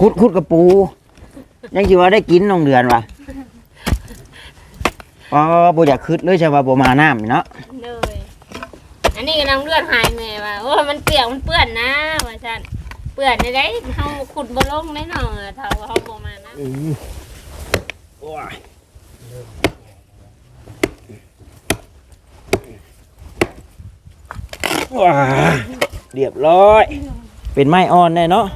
คุดคุดกระปู ยังสิว่าได้กินน้องเดือนวะอ๋อบ่อยากคืดเลยใช่ว่าบ่มาน้ำเนาะเลยอันนี้กำลังเลือดหายแม่ว่าโอ้ยมันเปียกมันเปื้อนนะว่าซั่นเปื้อนได้ได้เฮาขุดบ่ลงได้เนาะถ้าว่าเฮาบ่มานะว้าเรียบร้อย เป็นไม้อ่อนแน่เนาะ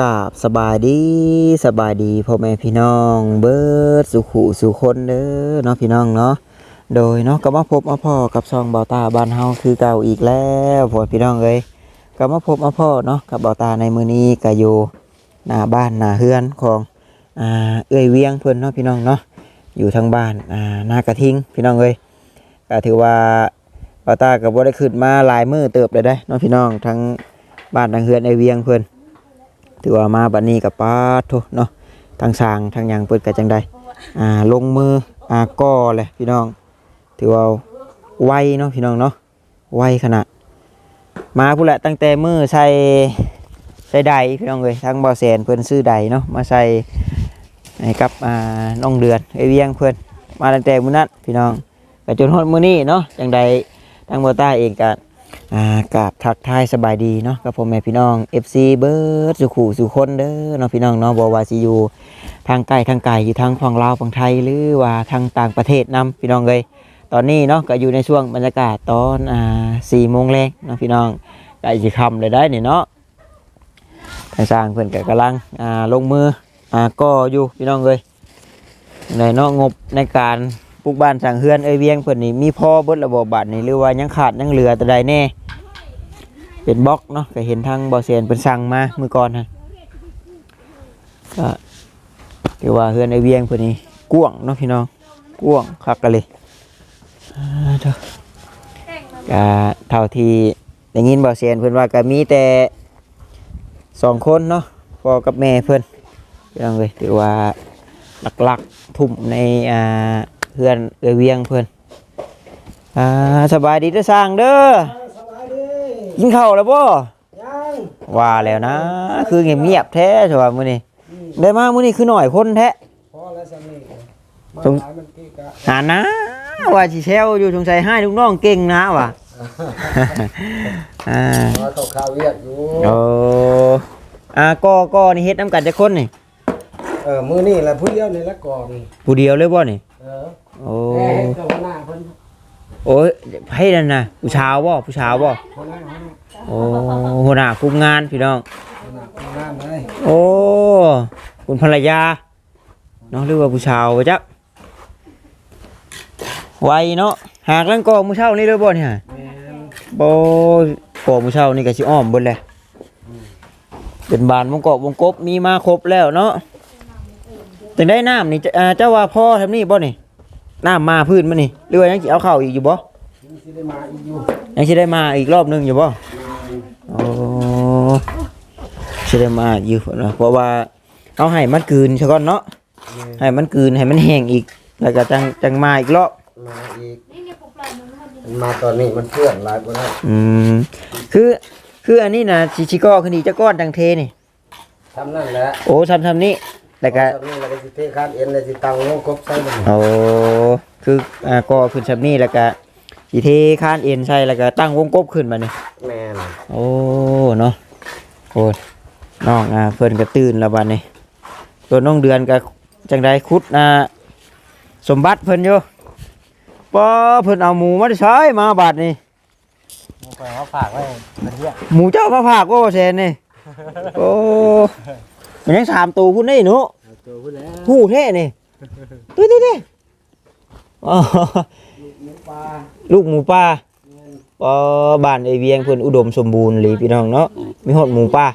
กาบสบายดีสบายดีพ่อแม่พี่น้อง เบิร์ดสุขุสุคนเด้อเนาะพี่น้องเนาะโดยเนาะก็มาพบมาพ่อกับซองเบาตาบ้านเฮาคือเก่าอีกแล้วพ่อพี่น้องเอ้ยก็มาพบมาพ่อเนาะกับเบาตาในมือนี้ก็อยู่หน้าบ้านหน้าเฮือนของอ่าเอ้ยเวียงเพิ่อนเนาะพี่น้องเนาะอยู่ทางบ้านอ่าหน้ากระทิงพี่น้องเอ้ยก็ถือว่าเบาตาก็บ่ได้ขึ้นมาหลายมื้อเติบเลยได้เนาะพี่น้องทั้งบ้านทางเฮือนไอเวียงเพิ่อน ถือว่ามาบัดนี้กับป้าโทเนาะทางสางทางยังเพิ่นก็จังไดอ่าลงมืออ่าก่อเลยพี่น้อง ถือว่าไวเนาะพี่น้องเนาะไวขนาด มาพูดแหละตั้งแต่มือใส่ใส่ใดพี่น้องเลยทั้งบ่อแสนเพื่อนซื้อใดเนาะมาใส่ให้กับอ่าน้องเดือนไอเวียงเพื่อนมาตั้งแต่มื้อนั้นพี่น้องก็จนฮอดมื้อนี้เนาะจังใดทางบ่อใต้เองก็ อ่ากราบทักทายสบายดีเนาะกับพ่อแม่พี่น้อง FC เบิร์ดสุขุสุคนเด้อเนาะพี่น้องเนาะบ่ว่าสิอยู่ทางใกลทางไกลอยู่ทางฝั่งลาวฝั่งไทยหรือว่าทางต่างประเทศนํพี่น้องเลยตอนนี้เนาะก็อยู่ในช่วงบรรยากาศตอนอ่าสี่โมงแรงเนาะพี่น้องใกล้จะค่ำเลยได้เนี่ยเนาะทางสร้างเพื่อนก็กำลังอ่าลงมืออ่าก็อยู่พี่น้องเลยในเนาะงบในการ ปลูกบ้านสั่งเฮือนเอ้ยเวียงเพื่อนนี่มีพ่อเบิดระบบบาทนี่หรือว่ายังขาดยังเหลือแต่ใดแน่เป็นบล็อกเนาะก็เห็นทางบอเซียนเป็นสั่งมาเมื่อก่อนฮะก็ถือว่าเฮือนไอเวียงเพื่อนนี่กว้างเนาะพี่น้องกว้างคักกันเลยอ่าเถอะก็เท่าที่ได้ยินบ่เสียนเพิ่อนว่าก็มีแต่สองคนเนาะพ่อกับแม่เพิ่อนพี่น้องเอ้ยถือว่าหลักๆทุ่มในอ่า เพื่อนเอยเวียงเพิ่นอ่าสบายดีเด้อสร้างเด้อสบายดีกินข้าวแล้วบ่ยังว่าแล้วนะ คือเงียบๆแท้ใช่ป่ะมื้อนี้ได้มามื้อนี้คือหน่อยคนแท้พอแล้วสำนีมาตรงขายมันกี่กะหานะว่าสิแซวอยู่สงสัยให้ลูกน้องเก่งนะว่ะอ่ามาเข้าข้าวเวียดอยู่โอ้อ่าก็ก็นี่เฮ็ดน้ำกันจะคนนี่เออมื้อนี้แหละผู้เดียวนี่ละก่อนผู้เดียวเลยบ่นี่เออ โอ้แม่เฮ็ดกับหัวหน้าเพิ่นโอ้ยให้นั่นน่ะผู้ชาวบ่ผู้ชาวบ่หัวหน้าหัวหน้าโอ้หัวหน้าคุมงานพี่น้องหัวหน้าหัวหน้าเลยโอ้คุณภรรยาเนาะเรียกว่าผู้ชาวบ่จ๊ะไวเนาะหากลังกอมื้อเช้านี่เลยบ่เนี่ยแม่นบ่กอมื้อเช้านี่ก็สิอ้อมเบิดแหละเป็นบานวงกบวงกบมีมาครบแล้วเนาะจังได้น้ำนี่จะอ่าเจ้าว่าพ่อทำนี่บ่นี่ น้ำมาพื้นมานี่หรือว่ายังสิเอาเข้าอีกอยู่บ่มีสิได้มาอีกอยู่ยังสิได้มาอีกรอบหนึงอยู่บ่โอ้สิได้มาอยู่นะเพราะว่าเอาให้มันกลืนซะก่อนเนาะแม่นให้มันกลืนให้มันแห้งอีก แล้วก็จังจังมาอีกรอบมาอีกมันมาตอนนี้มันเพื่อนหลายกว่านั้นอืมคือคืออันนี้นะชิชิก้อคือนี่จะก้อนดังเทนี่ทำนั่นแหละโอ้ทำทำนี่ แล้วก็ทำนี่แล้วก็สิเทคานเอ็นแล้วสิตังลงกบใส่มันโอ้คืออ่าก่อขึ้นทำนี่แล้วก็สีเทข้านเอ็นใส่แล้วก็ตั้งวงกบขึ้นมานี่แม่นโอ้เนาะโอ้น้องอ่าเพิ่นก็ตื่นแล้วบัดนี้ตัวน้องเดือนก็จังไดคุดอ่าสมบัติเพิ่นอยู่ป้อเพิ่นเอาหมูมาใช้มาบาดนี่บ่ไปเอาฝากไว้มันเรียกหมูเจ้ามาผากโอ้แซนนี่โอ้ มันยังสามตัวพุ่นนี่หนูเอาตัวพุ่นแล้วหูเท่นี่ตุ้ยตุ้ยตุ้ยอ๋อหมูปลาลูกหมูป่าปอบ้านไอเวียงเพิ่นอุดมสมบูรณ์เลยพี่น้องเนาะมีหดหมูป่า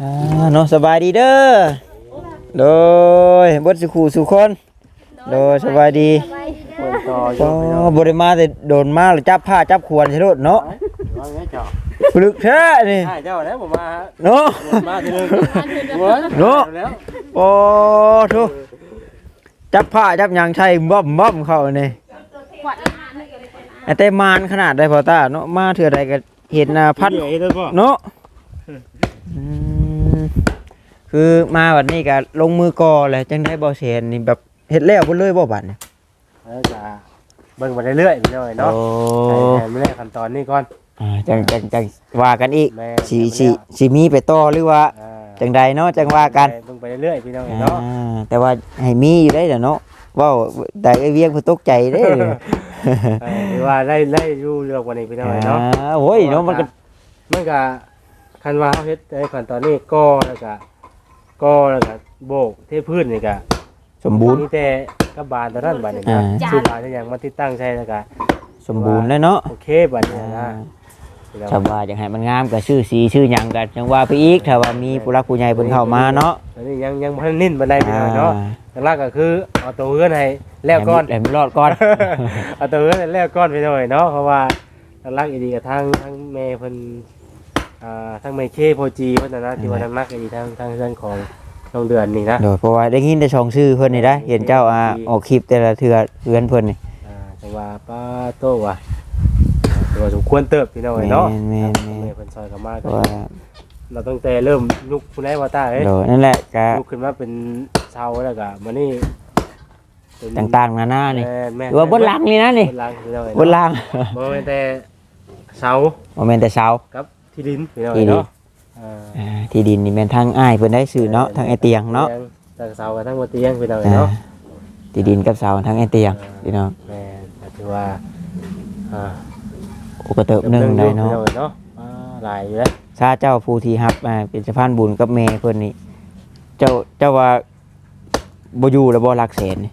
อ่าเนาะสบายดีเด้อโดยบดสุขูสุคนโดยสบายดีเปิดต่อออ๋ยู่พี่น้องอบริมาแต่โดนมาแล้วจับผ้าจับควรใช่รถเนาะว่าไงเจ้า ลึกแท้นี่ใช่เจ้าแล้วผมมาเนาะมาทีนึงเว้ยเนาะแล้วโอ้ทุจับผ้าจับหยังใช่บ่มบ่มเข้านี่ขวัญไอ้แต่มานขนาดได้พอตาเนาะมาเถื่อใดก็เห็นหน้าพัดใหญ่เลยป่ะเนาะอืมคือมาวันนี้ก็ลงมือกอแหละจังได้บ่เซนนี่แบบเฮ็ดแล้วเพิ่นเลยบ่บัดเนี่ยแล้วจะเบิ่งไปเรื่อยๆพี่น้อยเนาะโอ้ใช่ไม่ได้ขั้นตอนนี้ก่อน อ่าจังจังจังว่ากันอีกแม่สิสิสิมีไปต่อหรือว่าอ่าจังใดเนาะจังว่ากันเบิ่งไปเรื่อยๆพี่น้อยอ่าเนาะแต่ว่าให้มีอยู่ได้เด้อเนาะเว้าได้ไอ้เวียงเพิ่นตกใจเด้เออหรือว่าได้ได้รู้เรื่องกวันนี้พี่น้อยเนาะ อ่าโอ้ยเนาะมันก็ มันก็คันว่าเขาเฮ็ดไอ้ขั้นตอนนี้ก็แล้วก็ก็แล้วก็โบกเทพื้นนี่ก็สมบูรณ์ มีแต่กับบานตอนนั้นบานนี่อ่านะซื้อบานได้อย่างมาติดตั้งใช่แล้วก็สมบูรณ์แล้วเนาะโอเคบานนี่นะ ชาวบ้านอยากให้มันงามก็ชื่อสีชื่อหยังกันจังว่าไปอีกถ้าว่ามีผู้รักผู้ใหญ่เพิ่นเข้ามาเนาะตอนนี้ยังยังบ่ทันนิ่นบันไดพี่น้อยเนาะอ่าแต่ลากก็คือเอาตัวเฮือนให้แล้วก่อนให้มันรอดก่อนเอาตัวเฮือนให้แล้วก่อนพี่น้อยเนาะเพราะว่าลากอีดีกับทางทางแม่เพิ่นอ่าทางแม่เคโพจีเพิ่นน่ะนะที่ว่าทางนักอีดีทางทางเรื่องของน้องเดือนนี่นะโดยเพราะว่าได้ยินแต่ช่องชื่อเพิ่นนี่ได้เห็นเจ้าอ่าออกคลิปแต่ละเทื่อเอื้อนเพิ่นนี่อ่าจังว่าป้าโตว่ะ ถือว่าสมควรเติบพี่น้อยเนาะแม่นๆๆ แม่เพิ่นซอยเข้ามาเพก็ราะว่าเราตั้งแต่เริ่มลุกคุณได้ว่าตาเอ้ยโดยนั่นแหละก็ลุกขึ้นมาเป็นเสาแล้วก็มานี่เป็นต่างๆนานานี่แม่แม่หรือว่าบนหลังนี่นะนี่บนหลังพี่น้อยบนหลังบ่แม่นแต่เสาบ่แม่นแต่เสา กับที่ดินพี่น้อยที่ดินเนาะอ่า อ่าที่ดินนี่แม่นทางอ้ายเพิ่นได้ซื้อเนาะทางไอเตียงเนาะทางเสากับทางบนเตียงพี่น้อยอ่าเนาะที่ดินกับเสาทางไอเตียงพี่น้อง แม่ก็ถือว่าอ่า โอ้ก็เติบหนึงได้เนาะพี่อยเนาะอ่าหลายอยู่แล้วชาเจ้าผู้ที่รับอ่าเป็นสะพานบุญกับแม่เพิ่นนี่เจ้าเจ้าว่าบ่อยู่แล้วบ่รักแสนนี่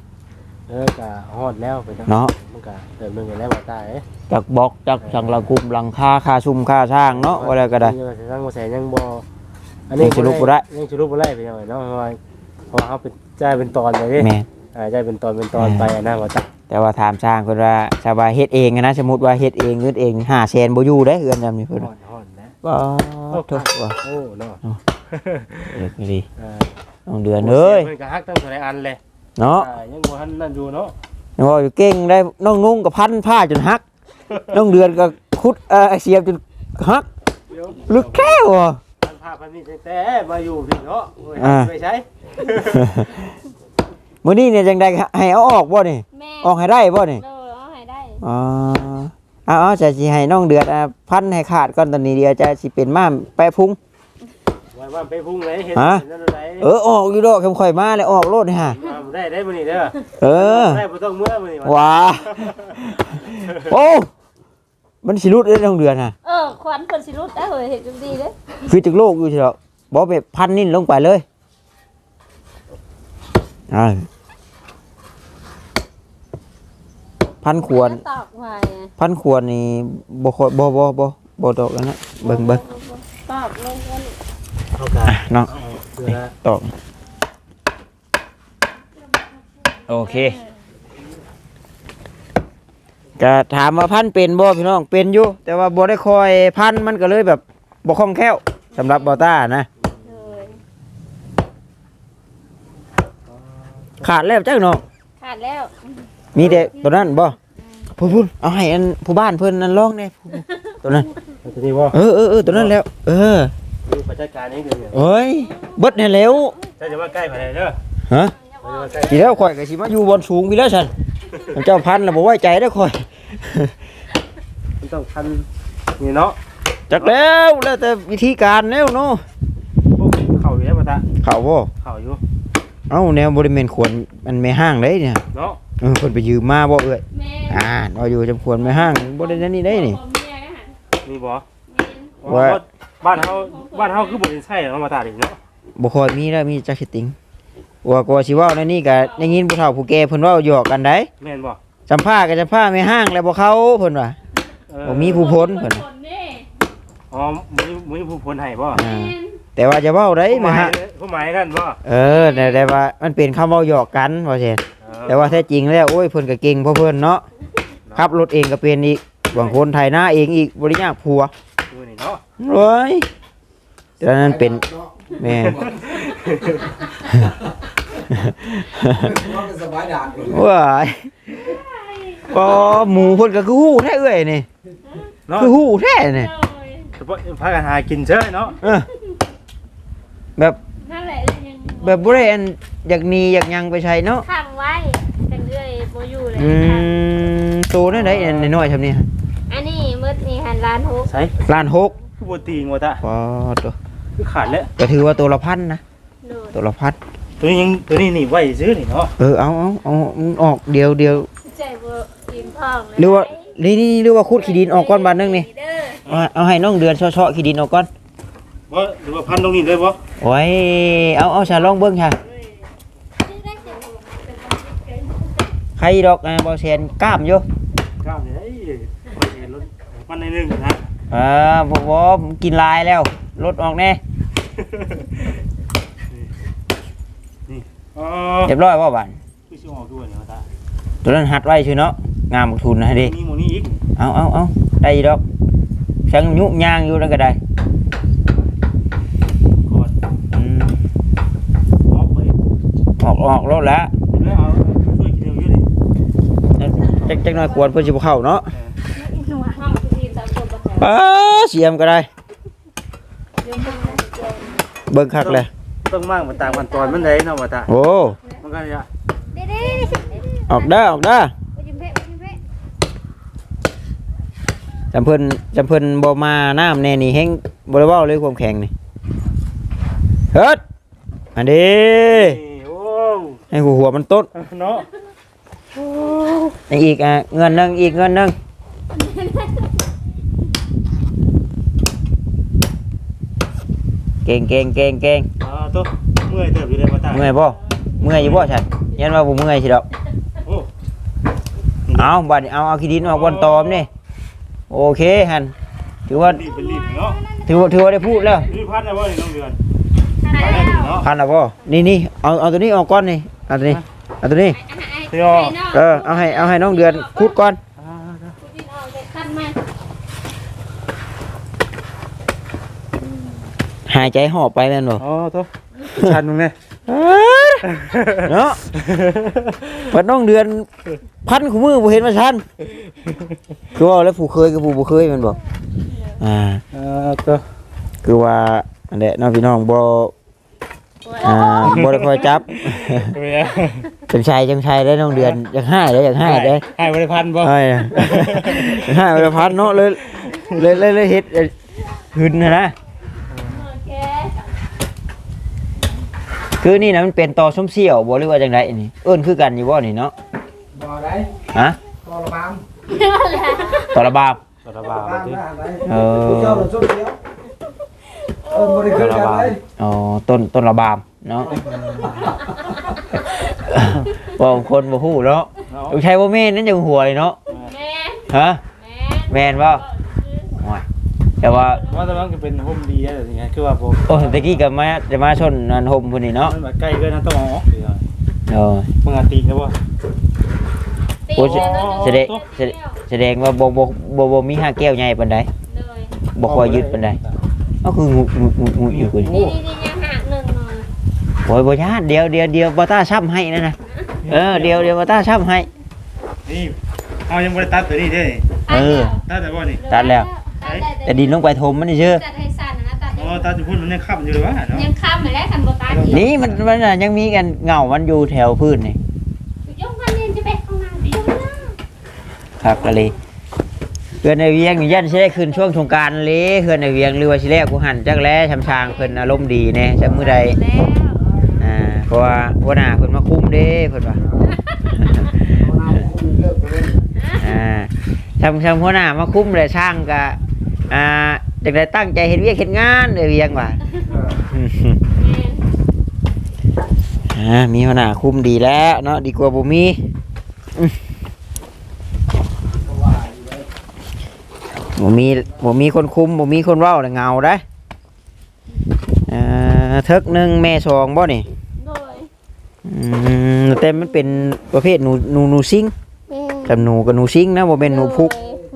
เออก็ฮอดแล้วไปเนาะมันก็เติมหนึงกันแล้วว่าตาเอ้ยจากบล็อกจากสังละกุมหลังคาค่าซุ่มค่าสร้างเนาะว่าแล้วก็ได้ยังสร้างบ่แสนยังบ่อันยังสรุปบ่ได้ยังสรุปบ่ได้พี่น้อยเนาะเพราะว่าเพราะว่าเขาเป็นจ่ายเป็นตอนไปเด้แม่นอ่าจ่ายเป็นตอนเป็นตอนไปอะนะว่าตา แต่ว่าถามสร้างเพิ่นว่าชาวบ้านเฮ็ดเองอะนะสมมุติว่าเฮ็ดเองเงินเอง5แสนบ่อยู่ได้เฮือนจำนี่เพิ่นฮอว่าดฮอดนะว้าวโถ่ว่าโอ้เนาะเด็กนี่ดีอ่าน้องเดือนเอ้ยเพิ่นก็ฮักตั้งเท่าไหร่อันเลยเนาะอ่ายังบ่ทันนั่นอยู่เนาะยังว่าอยู่เก่งได้น้องนุ่งก็พันผ้าจนหัก น้องเดือนก็คุดเอ่อเสียบจนหักเดี๋ยวลึกแค่ว่พันผ้าพันมีดตั้งแต่มาอยู่พี่เนาะโอ้ยอ่า ไม่ใช่ มื้อนี้เนี่ยจังได๋ให้เอาออกบ่นี่แม่ออกให้ได้บ่นี่เออเอาให้ได้อ๋อเอาเอาจะสิให้น้องเดือนอะพันให้ขาดก่อนตอนนี้เดียวจะสิเป็นม่ามแปะพุง ไว้ว่าไปพุ่งเลยเห็นฮะ เห็นนั่นไหนเออออกอยู่ดอกคำข่อยมาเลยออกโลดนี่ฮะาได้ได้มื้อนี้เด้อเออ ได้บ่ต้องเมื่อมื้อนี้ว้าโอ้ มันสิรุดเด้อน้องเดือนน่ะเออขวัญเพิ่นสิรุดได้เฮ้ยเฮ็ดจังดีเด้คือจักโลกอยู่สิเนาะบ่แบบพันนิ่นลงไปเลยอ่า พันควรตอกไว้อะพันควรนี่บ่ค่อยบ่บ่บ่บ่ดอกแล้วนะเบิ่งเบิ่งตอกลงกันเอากะเนาะเพื่อละตอกโอเคก็ถามว่าพันเป็นบ่พี่น้องเป็นอยู่แต่ว่าบ่ได้คอยพันมันก็เลยแบบบ่คล่องแคล่วสำหรับบอต้านะเลยขาดแล้วจักเนาะขาดแล้ว มีแต่ตัวนั้นบ่ พูดพูดเอาให้อันผู้บ้านเพิ่นนั่นลองแน่พูดตัวนั้นเอาตัวนี้บ่เออเออเออตัวนั้นแล้ว เออมีผู้จัดการนี่เด้อเอ้ยเบิดแน่แล้วถ้าจะว่าใกล้ภายในเด้อฮะถ้าจะว่าใกล้ทีแล้วข่อยก็สิมาอยู่บนสูงพี่แล้วฉันเจ้าพันธุ์น่ะบ่ไว้ใจเด้อข่อยมันต้องพันนี่เนาะจักแล้วแล้วแต่วิธีการแล้วเนาะพวกเข้าอยู่แล้วบ่ตาเข้าบ่เข้าอยู่เอ้าแนวบ่ได้แม่นควรมันไม่ห้างได้เนี่ยเนาะ เออเพิ่นไปยืมมาบ่เอ้ยแม่อ่าเราอยู่จำควรไม่ห้างบ่ได้นั่นนี่ได้นี่ผมเมียก็หันมีบ่ว่า บ้านเฮาบ้านเฮาคือบ่ได้ใช้เนาะมาตาดิเนาะบ่ค่อยมีแล้วมีจักสิติงว่าก็สิเว้าในนี่ก็ได้ยินผู้เฒ่าผู้แก่เพิ่นเว้าหยอกกันได้แม่นบ่สัมภาษณ์ก็สัมภาษณ์ไม่ห้างแล้วบ่เข้าเพิ่นว่า เออบ่มี ผู้พ้นเพิ่นคนนี่อ๋อมีมีผู้พ้นให้บ่อ่าแต่ว่าจะเว้าได้ผู้หไหมมายฮะผู้หมายนั่นบ่เออแต่แต่ว่ามันเป็นคำเว้าหยอกกันว่าซั่นเออ แต่ว่าแท้จริงแล้วโอ้ยเพิ่นก็เก่งเพราะเพิ่นเนาะขับรถเองก็เป็นอีกบางคนไถนาเองอีกบ่ได้ยากผัวมื้อนี้นี่เนาะโอ้ยตอนนั้นเป็นแม่สบายดากเลยว้ายก็หมูเพิ่นก็คือฮู้แท้เอ้ยนี่เนาะคือฮู้แท้นี่เฉพาะพากันหากินเช้ยเนาะเออแบบนั่นแหละยัง แบบบ่ได้อันอยากหนีอยากหยังไปใช้เนาะข้างไว้เป็นเรื่อยโบอยู่เลยอืมโตนั่นได้อันน้อยๆซำนี้อันนี้มืดนี่หันล้านหกใช่ล้านหกคือบ่ตีงว่าตะปอตัวคือขาดแล้ว ก็ถือว่าตัวละพันนะโดดตัวละพันตัวนี้ยังตัวนี้นี่ไว้ซื้อนี่เนาะเออเอาเอาเอามันออกเดียวเดียวใจโบกินทองเลยหรือว่านี่นี่หรือว่าขุดขี้ดินออกก้อนบาทนึงนี่ เด้อเอาเอาให้น้องเดือนเชาะๆขี้ดินออกก่อน บ่หรือว่าพันตรงนี้เลยบ่โอ้ยเอาเอาชาลองเบิ่งค่ะใครดอกอ่าบ่แซนกล้ามอยู่กล้ามนี่ไอ้บ่เห็นรถมันในหนึงนะอ่าบ่บ่กินลายแล้วลดออกแน่นี่อ๋อเรียบร้อยบ่บาดคือสิออกด้วยนี่ว่าตาตัวนั้นหัดไว้ชื่อเนาะงามบักทุนนะดิมีหมู่นี้อีกเอาเอาเอาได้อีดอกช่างยุย่างอยู่แล้วก็ได้ ออกแล้วแหละแล้วเอาช่วยกินเร็วอยู่นี่จักจักหน่อยกวนเพิ่นสิบเข้าเนาะหนูห้องทีมสามคนประกันป้าเสียมก็ได้ เบิ่งคักเลยต้องมากมันต่างมันตอนมันได้เนาะว่าตาโอ้มันก็เด้เด้เด้ออกเด้อออกเด้อจำเพิ่นจำเพิ่นบ่มาน้ำแน่นี่แฮงบ่ได้เว้าเลยความแข็งนี่เฮ็ดอันนี้ ให้หัวหัวมันต้นเนาะยังอีกอะเงินหนึงอีกเงินหนึงเก่งเก่งเก่งเก่งอ่าตัวเมื่อยเติบอยู่เลยว่าตาเมื่อยบ่เมื่อยอยู่บ่ฉันยันว่าบ่เมื่อยสิดอกโอ้เอาบัดนี้เอาเอาขี้ดินออกบนตอมนี่โอเคฮันถือว่ารีบเป็นรีบเนาะถือว่าถือว่าได้พูดแล้วรีบพัดนะว่านี่น้องเดือนหายพัดได้แล้วเนาะพันอะบ่นี่นี่เอาเอาตัวนี้ออกก่อนนี่ เอาตัวนี้เอาตัวนี้ พี่น้อง เออเอาให้เอาให้น้องเดือนคุดก่อนอ่าขั้นมาหายใจหอบไปแม่นบ่อ๋อตัวชันมึงเนี่ยเนาะบัดน้องเดือนพันคู่มือบ่เห็นว่าชันคือว่าแล้วผู้เคยกับผู้บ่เคยแม่นบ่อ่าอ่าตัวคือว่าอันเดะน้องพี่น้องบ่ อ่าบ่ได้คอยจับเป็นไงเป็นชายจังชายได้น้องเดือนอยากให้ได้อยากให้ได้ให้บริพันธ์บ่ใช่ให้เวลาพันเนาะเลยเลยเลยเลยเฮ็ดหึนนะนะโอเคคือนี่นะมันเป็นตอส้มเสี่ยวบ่หรือว่าจังไดนี่เอิ้นคือกันอยู่บ่นี่เนาะบ่ได้ฮะก็ระบามตอระบาบตระบาบ้านดิบ้านได้เออ เจ้าหน้าที่เดียวเออบ่ได้ตขึ้อนระบาบเลยอ๋อต้นต้นระบาบเนาะบ่คนบ่ฮู้เนาะลูกชายบ่แม่นนั่นจังหัวเลยเนาะแม่ฮะ แม่แม่นบ่ โอ้ยแต่ว่าว่าแต่ว่าก็เป็นโฮมดีอะไรอย่างเงี้ยคือว่าผมโอ้ตะกี้ก็มาจะมาชนนันโฮมพุ่นนี่เนาะมันแบบใกล้เกินนะต้องเอาออกเดี๋ยวเออ มึงอาตีนครับว่าโอ้ย แสดงแสดงแสดงว่าบ่บ่บ่บ่มีห้าแก้วใหญ่ปานใดบ่ค่อยยึดปานใด ก็คืองูงูงูงูอยู่คุณนี่นี่นี่ยังหักหนึ่งหน่อยโอ้ยบ่ยานเดียวเดียวเดียวบ่ต้าช้ำให้นั่นน่ะเออเดียวเดียวบ่ต้าช้ำให้ นี่เอายังบริตัดตัวนี้ด้วยเออ ตัดแต่ว่านี่ตัดแล้ว ตัดได้แต่ดินลงไปถมมันนี่เชื่อตัดให้สั้นนะตัดอ๋อตัดจะพูดมันยังขับอยู่เลยวะเนาะยังค้ำเหมือนแรกคันโบตัดอีกนี่มันมันน่ะยังมีกันเงามันอยู่แถวพื้นนี่ยกพันเรียนจะไปข้างหน้าไปยกหน้า ครับก็เลย เพื่อนในเวียงนี่ยันสิได้ขึ้นช่วงสงกรารเลยเพื่อนในเวียงหรือว่าสิแรกกูหันจักแล้ชำชางเพิ่นอารมณ์ดีแน่จักมื้อใดอ่าเพราะว่าหัวหน้าเพิ่นมาคุมเด้เพิ่นว่าเอาหน้าคุณเลิกไปเลยอ่าทำทำหัวหน้ามาคุ้มเลยช่างก็อ่าจังได้ตั้งใจเห็นเวียกเห็นงานเลยเวียงว่า อ่ามีหัวหน้าคุ้มดีแล้วเนาะดีกว่าบ่มี เพราะว่าอยู่ได้ บ่มีบ่มีคนคุมบ่มีคนเว้าน่ะเหงาได้อ่าเทิกหนึ่งแม่สองบ่นี่โดยอืมแต่มันเป็นประเภทหนูหนูหนูซิงแม่กับหนูกับหนูซิงนะบ่เป็นหนูพุก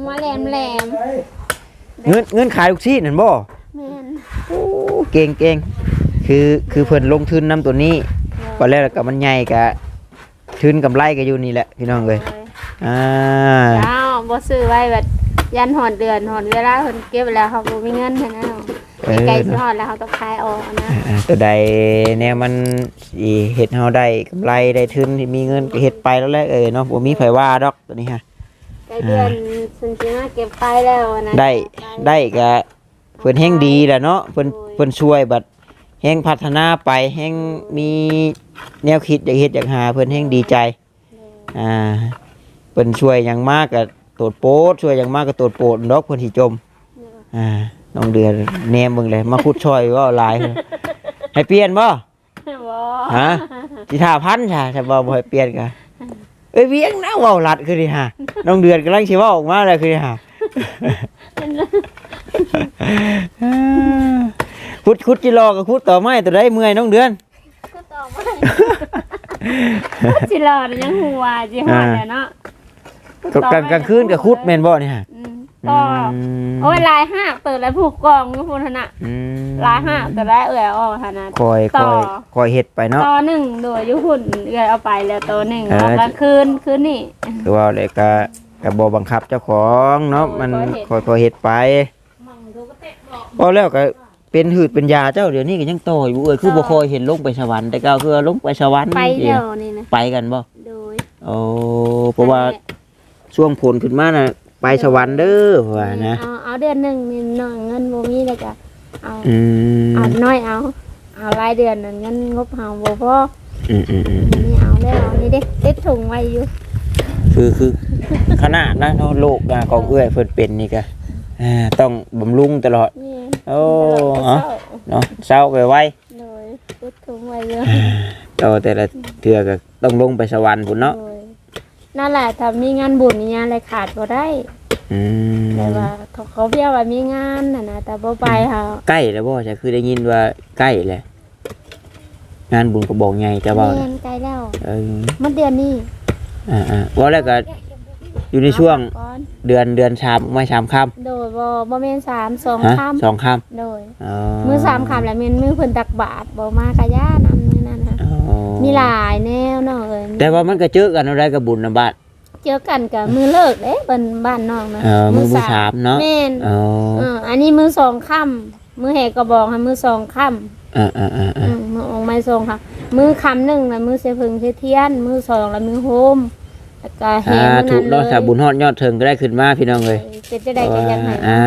มาแหลมแหลมได้แดเงินเงินขายลูกชิ้นนั่นบ่ แม่นโอ้เก่งเก่งคือคือเพิ่นลงทุนนํตัวนี้ก็แล้วก็มันใหญ่ก็ทุนกำไรก็อยู่นี่แหละพี่น้องเอ้ยอ่าเจ้าบ่ซื้อไว้แบบ ยันหอนเดือนหอนเวลาเพิ่นเก็บแล้วเขาบ่มีเงินให้นะเออ ไกลสิหอนแล้วเขาต้องขายออกนะอ่าตัวใดแนวมันสิเฮ็ดเฮาได้กำไรได้ทุนมีเงินก็เฮ็ดไปแล้วแหละเอ้ยเนาะบ่มีไผว่าดอกตัวนี้ฮะ ไกลเดือนซึ่งสิมาเก็บไปแล้วนะได้ได้ก็เพิ่นแฮงดีแหละเนาะเพิ่นเพิ่นช่วยบัดแฮงพัฒนาไปแฮงมีแนวคิดอยากเฮ็ดอยากหาเพิ่นแฮงดีใจอ่าเพิ่นช่วยอย่างมากก็ โตดโปดช่วยอย่างมากก็โตดโปดดอกเพิ่นสิจมอ่าน้องเดือนแนมเบิ่งเลยมาคุดช่วยว่าหลายเพิ่นให้เปลี่ยนบ่บ่ฮะสิท่าพันค่ะถ้าบ่บ่ให้เปลี่ยนก็เอ้ยเวียงนะเว้าลัดคือดิฮะน้องเดือนกำลังสิเว้าออกมาแล้วคือดิฮะคุดคุดจิรอกับคุดต่อไม้ตัวได้เมื่อยน้องเดือนก็ตอบว่าสิรอดยังหัวสิหอดแล้วเนาะ กลางกลางคืนกับคุดแม่นบ่นี่ฮะอืมก็โอ้ยลายห้าเปิดแล้วผูกกองอยู่พุ่นหั่นน่ะอืมลายห้าแต่ได้เอ่ยออกหั่นน่ะ คอยต่คออยคอยเฮ็ดไปเนาะต่อหนึ่งโดยอยุหุ่นเอ่ยเอาไปแล้วตัวหนึ่งเออออกกลางคืนคืนนี่ คือว่าเลยก็ก็บ่บังคับเจ้าของเนาะโอ้ยมันคอยเฮ็ดคอยคอยเฮ็ดไปพอแล้วก็เป็นหืดเป็นยาเจ้าเดี๋ยวนี้ก็ยังต่ออยู่เอ้ยคือบ่คอยเห็นลงไปสวรรค์แต่ก็คือลงไปสวรรค์ไปเดีเดียยววนี่นะไปกันบ่โดย โอ้เพราะว่า ช่วงผลขึ้นมาน่ะไปสวรรค์เด้อเพราะว่านะเอาเอาเดือนหนึ่งนี่หน่อยเงินบ่มีแล้วก็เอาอืมเอาน้อยเอาเอารายเดือนนั่นเงินงบเฮาบ่พออืมอืมอืมอันนี่เอาแล้วนี่เด้ติดถุงไว้อยู่คือคือขนาดนะเนาะโรคอะของเอื้อยเพิ่นเป็นนี่ก็อ่าต้องบำรุงตลอด นี่โอ้ตลเนาะอดแต่เนาะเศร้าไปไว้เช้าโดยติดถุงไว้อยู่ต่อแต่ละเทื่อก็ต้องลงไปสวรรค์พุ่นเนาะ โดย นั่นแหละถ้ามีงานบุญมีงานอะไรขาดบ่ได้อืมแต่ว่าเขาเขาเพียกว่ามีงานน่ะนะแต่บ่ไปเฮาใกล้แล้วบ่จะคือได้ยินว่าใกล้แหละงานบุญก็บอกใหญ่จะเว้าแม่นะนใกล้แล้วเออมันเดือนนี้อ่าๆว่าแล้วก็อยู่ในช่วงก่อนเดือนเดือนชามไม่ชามค่ำโดยบ่บ่แม่นสามสองฮะค่สองค่ำโดยำอ๋อ มือสามค่ำแล้วแม่นมือเพิ่นตักบาตรบ่มากะย่านำนี่นั่นฮะอ๋อ มีหลายแนวเนาะเอิ้นแต่ว่ามันก็เจอกันเอาได้กับบุญนะบาทเจอกันกับมือเลิกเด้เพิ่นบ้านน้องนะเออมือมือสามเนาะแม่นอ๋อเอออันนี้มือสองค่ำมือแหกกระบอกให้มือสองค่ำอ่าอ่าอ่าอืมมือองค์ไม้ทรงค่ะ มือคำหนึ่งนะมือเสพึงเสเทียน มือสองแล้วมือโฮมแล้วก็แหอ่ามือถูนั้กนเลเนาะยถ้าบุญฮอดยอดเทิงก็ได้ขึ้นมาพี่น้องเลยเป็นจะได้กันยังไงอ่า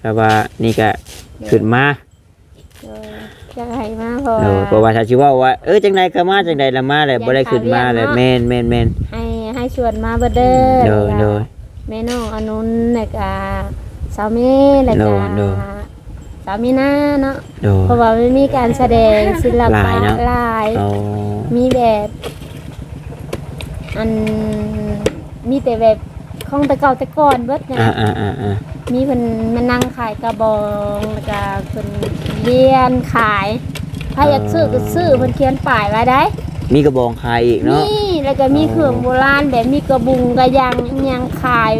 แต่ว่านี่ก็ขึ้นมา จะให้มาเพราะเออเพราะว่าชาชิว่าว่าเออจังใดก็มาจังใดละมาเลยบ่ได้ขึ้นมาเลยแม่นแม่นแม่นให้ให้ชวนมาเบดเด้อโดยโดยแม่น้องอนุนแล้วก็สาวเมย์แล้วก็โดยโดยสาวมีนาเนาะโดยเพราะว่ามันมีการแสดงศิลหปะลายเนาะหลายอ๋อมีแบบอันมีแต่แบบ ของแต่เก่าแต่ก่อนเบิดนะอ่าอ่าอ่าอ่ามีเพิ่นมานั่งขายกระบองแล้วก็เพิ่นเรียนขายถ้าอยากซื้อก็ซื้อเพิ่นเขียนป้ายไว้ได้ มีกระบองคายอีกเนาะ นี่แล้วก็มีเครื่องโบราณแบบมีกระบุงกระยังอิหยังขาย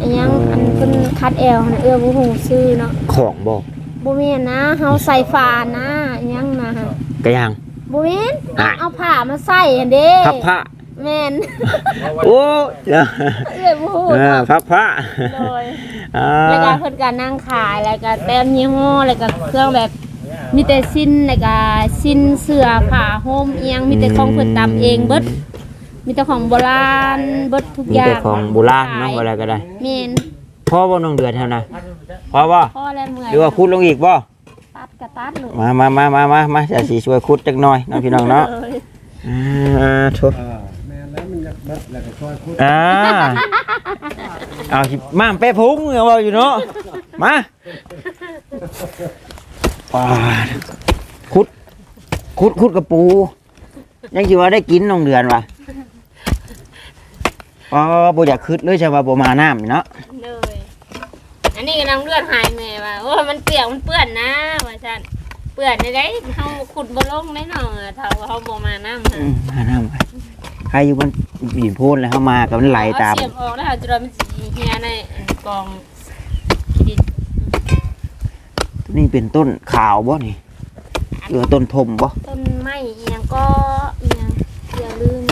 อิหยังอันเพิ่นคัดแอลหั่นเอื้อบ่ฮู้ชื่อเนาะของบ่บ่แม่นนะเฮาใส่ฟ้านะอิหยังนะฮะกระยังบ่แม่นอะ เอาผ้ามาใส่หั่นเด้พับผ้า แม่นโอ้เดี๋ยวเอื้อบ่ฮู้เออเนาะพับผ้าโดยอ่าแล้วก็เพิ่นก็นั่งขายแล้วก็แต้มยี่ห้อแล้วก็เครื่องแบบมีแต่สิ้นแล้วก็สิ้นเสื้อผ้าห่มเอียงมีแต่ของเพิ่นตำเองเบิดมีแต่ของโบราณเบิดทุกมีอย่าแต่งของโบราณเนาะอะไรก็ได้แม่นพ่อบ่น้องเดือนเท่านะพ่อบ่พ่อแล้วเมื่อยหรือว่าคุดลงอีกบ่ตัดกระตัดลูกมามามามามามาจะสิช่วยคุดจักหน่อยเนาะพี่น้องเนาะ เอ้ย อ่าโถเออ แม่แล้วมันอยากเบิดแล้วก็ช่วยคุดอ่าเอาสิมามเป้พุงเอาบ่อยู่เนาะมาว้าคุดคุดคุดกระปู ยังสิว่าได้กินน้องเดือนว่ะอ๋อบ่อยากคืดเลยใช่ว่าบ่มาน้ำเนาะเลย อันนี้กำลังเลือดหายแม่ว่าโอ้ยมันเปียกมันเปื้อนนะว่าซั่นเปื้อนได้ได้เฮาขุดบ่ลงได้เนาะถ้าว่าเฮาบ่มาน้ำอืมมาน้ำไป ใครอยู่บนหินโพูนแล้วเข้ามากับมันไหลตามเอเสียบออกแล้วค่ะจะโดนมันสีเฮียในกองขี้ดินตัวนี้เป็นต้นขาวบ่นี่หรือว่าต้นทมบ่ต้นไม้เอียงก็เอียงอย่าลืม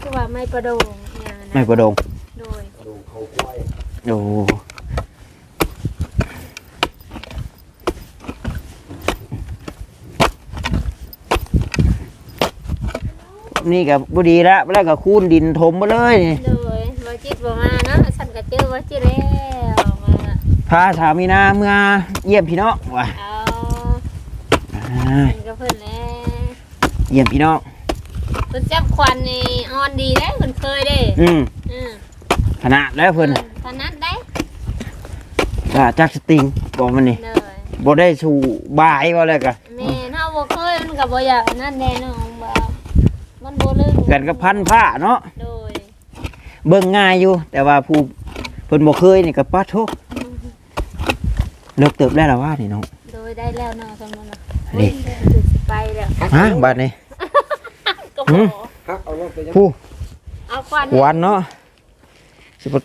คือว่าไม้ประโดงเอียงนะไม่ประดงโดยดูเขาควายโอ้ นี่กับบุดีละแล้วก็คูนดินถมมาเลยนี่โดยบ่จิตบ่มาเนาะฉันก็เจอบ่จิตแล้วมาพาสามีนาเมื่อเยี่ยมพี่น้องว่ะเอาอ่าเพิ่นก็เพิ่นแหละเยี่ยมพี่น้องเพิ่นจับควันนี่ออนดีเด้เพิ่นเคยเด้อืมอือขนาดแล้วเพิ่นน่ะถนัดได้ก็จักสติงบอกมันนี่เลยบ่ได้สู่บายว่าแล้วก็แม่นเฮาบ่เคยมันก็บ่อยากอันนั่นแน่น้องบ่ มันบ่ลึกกันกับพันผ้าเนาะโดยเบิ่งง่ายอยู่ แต่ว่าผู้เพิ่นบ่เคยนี่ก็ปัดโทเลิกเติบแล้วล่ะว่านี่น้องโดยได้แล้วเนาะสมมุติเนาะนี่โอ้ยเดี๋ยวสิไปแล้วฮะบัดนี้ก็หืบ่มฮักเอารถไปยังผู้เอาควันหวานเนาะสิบ่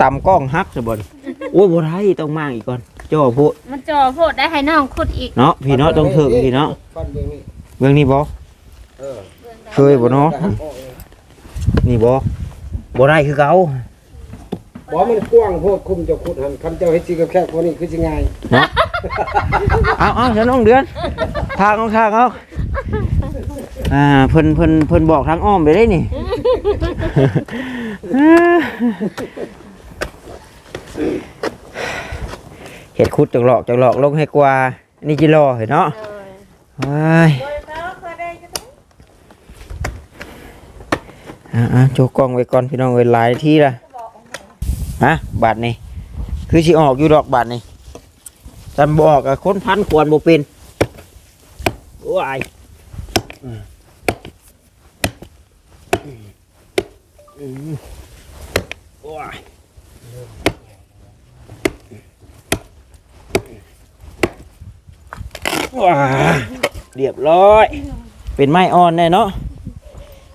ตำกล้องฮักซะบ่นี่โอ้ยบ่ได้ต้องมางอีกก่อนจ่อพูดมันจ่อโพดได้ให้น้องขุดอีกเนาะพี่เนาะต้องถึงพี่เนาะฟันเบื้องนี้เบิ่งนี่บ่เออ เคยบ่เนาะฮักออกเองนี่บ่บ่ได้คือเก่าบ่มันกว้างโพดคุมเจ้าขุดหันคำเจ้าเฮ็ดสิกับแคบกว่านี้คือสิง่ายเนาะเอาเอาฉันน้องเดือนทางเอาทางเอาอ่าเพิ่นเพิ่นเพิ่นบอกทางอ้อมไปได้นี่เห็ดคุดจักหลอกจักหลอกลงให้กว่านี่จิรอเห็นเนาะเลยว้าย อ่าอ่าโจกล้องไว้ก่อนพี่น้องเอ้ยหลายที่ละฮะบาทนี่คือสิออกอยู่ดอกบาทนี่จำบอกอะคนพันควรบ่เป็นโอ้ยอืมอืมโอ้ยว้าเรียบร้อย เป็นไม้อ่อนแน่เนาะ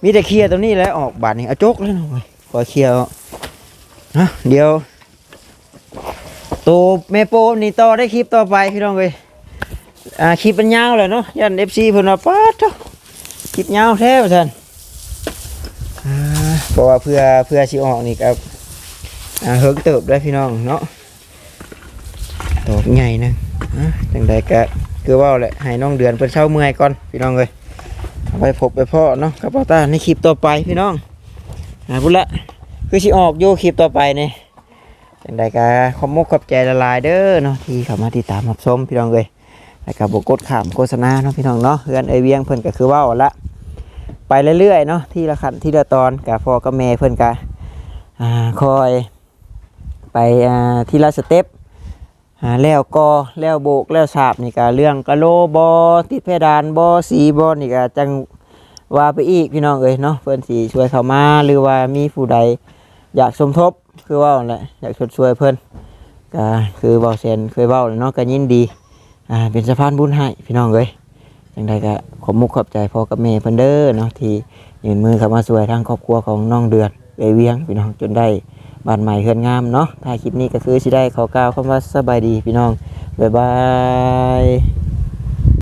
มีแต่เคลียร์ตรงนี้แล้วออกบาทนี่เอาจกเลยหน่อยขอเคลียร์เอานะเดี๋ยวตัวเมโปนี่ต่อได้คลิปต่อไปพี่น้องเลยอ่าคลิปมันยาวเลยเนาะยันเอฟซีเพิ่นว่าป๊าดเถอะคลิปยาวแท้ว่านเพราะว่าเพื่อเพื่อสิออกนี่ก็อ่าเฮิงเติบได้พี่น้องเนาะตอกใหญ่นะอะจังใดก็คือว่าแหละให้น้องเดือนเพิ่นเช้าเมื่อยก่อนพี่น้องเลย ไปพบไปพ่อเนาะกับป้าตาในคลิปต่อไปพี่น้องอ่าพุ่นละคือสิออกโยคลิปต่อไปเนี่ยจังใดก็ขอมุกขอบใจละลายเด้อเนาะที่เข้ามาติดตามรับชมพี่น้องเลยแล้วก็บกดขามโฆษณาเนาะพี่น้องเนาะเฮือนเอเวียงเพิ่นก็คือว่าละไปเรื่อยๆเนาะที่ละขันที่ละตอนกับพ่อกับแม่เพิ่นก็คอยไปที่ละสเต็ป หาแล้วก็แล้วโบกแล้วสาบนี่ก็เรื่องกะโลบอติดเพดานบอสีบอนี่ก็จังว่าไปอีกพี่น้องเอ้ยเนาะเพิ่นสิช่วยเข้ามาหรือว่ามีผู้ใดอยากสมทบคือว่านั่นแหละอยากชดช่วยเพิ่นก็คือเว้าเซนเคยเว้าแล้วเนาะก็ยินดีอ่าเป็นสะพานบุญให้พี่น้องเอ้ยจังใดก็ขอบมุกขอบใจพ่อกับแม่เพิ่นเด้อเนาะที่ยืนมือเข้ามาช่วยทางครอบครัวของน้องเดือนเอเวียงพี่น้องจนได้ บ้านใหม่เฮือนงามเนาะถ่ายคลิปนี้ก็คือสิได้ขอกล่าวคำว่าสบายดีพี่น้องบ๊ายบาย